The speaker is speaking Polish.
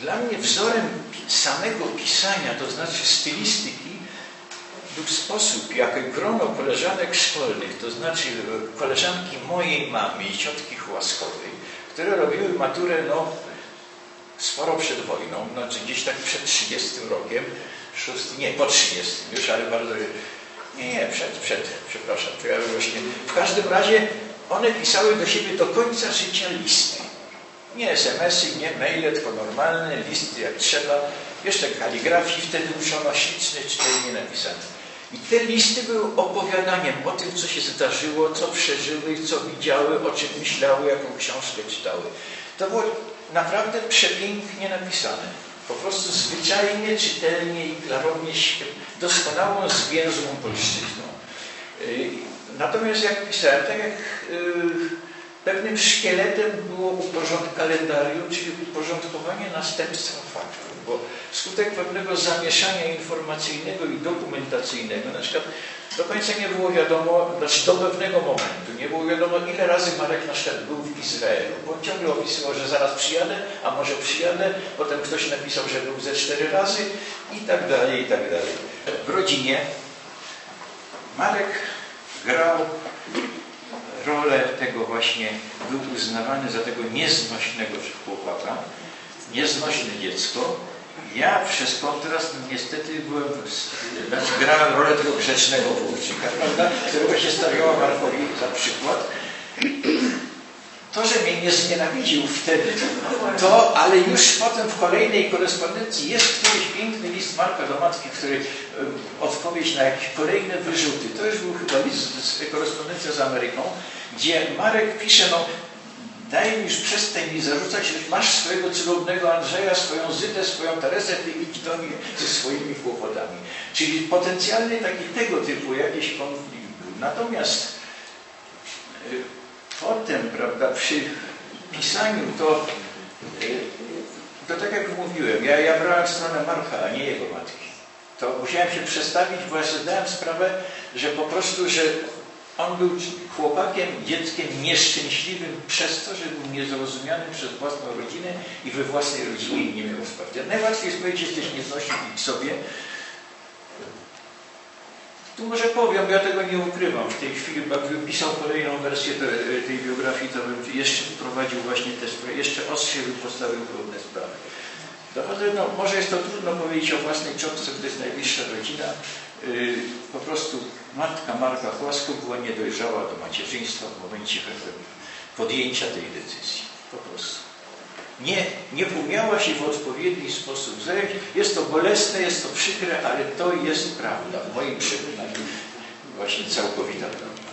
dla mnie wzorem samego pisania, to znaczy stylistyki, był sposób, jak grono koleżanek szkolnych, to znaczy koleżanki mojej mamy i ciotki Chłaskowej, które robiły maturę no, sporo przed wojną, znaczy gdzieś tak przed 30 rokiem, szósty, nie, po 30 już, ale bardzo, nie, nie, przed, przed, przepraszam, to ja właśnie, w każdym razie one pisały do siebie do końca życia listy. Nie SMS-y, nie maile, tylko normalne listy jak trzeba. Jeszcze kaligrafii wtedy uczono śliczne, czytelnie napisane. I te listy były opowiadaniem o tym, co się zdarzyło, co przeżyły, co widziały, o czym myślały, jaką książkę czytały. To było naprawdę przepięknie napisane. Po prostu zwyczajnie, czytelnie i klarownie, doskonałą, zwięzłą polszczyzną. Y, natomiast jak pisałem, tak jak y, Pewnym szkieletem było uporządkowanie kalendarium, czyli uporządkowanie następstwa faktów, bo wskutek pewnego zamieszania informacyjnego i dokumentacyjnego, na przykład do końca nie było wiadomo, znaczy do pewnego momentu, nie było wiadomo ile razy Marek na był w Izraelu, bo ciągle opisywał, że zaraz przyjadę, a może przyjadę, potem ktoś napisał, że był ze cztery razy i tak dalej, i tak dalej. W rodzinie Marek grał rolę tego właśnie był uznawany za tego nieznośnego chłopaka, nieznośne dziecko. Ja przez kontrast niestety byłem, znaczy grałem rolę tego grzecznego włóczyka, prawda, którego się stawiała Markowi za przykład. To, że mnie nie znienawidził wtedy, to, ale już potem w kolejnej korespondencji jest któryś piękny list Marka do matki, który odpowiedź na jakieś kolejne wyrzuty. To już był chyba list, korespondencja z Ameryką, gdzie Marek pisze, no daj mi już przestań mi zarzucać, że masz swojego cudownego Andrzeja, swoją Zytę, swoją Teresę, ty idź do nich ze swoimi kłopotami. Czyli potencjalny taki tego typu jakiś konflikt był. Natomiast y, potem, prawda, przy pisaniu to, y, to tak jak mówiłem, ja, ja brałem stronę Marka, a nie jego matki. To musiałem się przestawić, bo ja sobie zdałem sprawę, że po prostu, że on był chłopakiem, dzieckiem nieszczęśliwym przez to, że był niezrozumiany przez własną rodzinę i we własnej rodzinie nie miał wsparcia. Najłatwiej jest powiedzieć, jesteś nieznośny i sobie. Tu może powiem, ja tego nie ukrywam. W tej chwili, jakbym pisał kolejną wersję tej biografii, to bym jeszcze wprowadził właśnie te sprawy, jeszcze ostrzej bym postawił pewne sprawy. Dochodzę, no, może jest to trudno powiedzieć o własnej cząstce, gdy jest najbliższa rodzina. Yy, po prostu matka Marka Chłasko była niedojrzała do macierzyństwa w momencie podjęcia tej decyzji. Po prostu. Nie, nie umiała się w odpowiedni sposób zająć. Jest to bolesne, jest to przykre, ale to jest prawda. W moim przekonaniu właśnie całkowita prawda.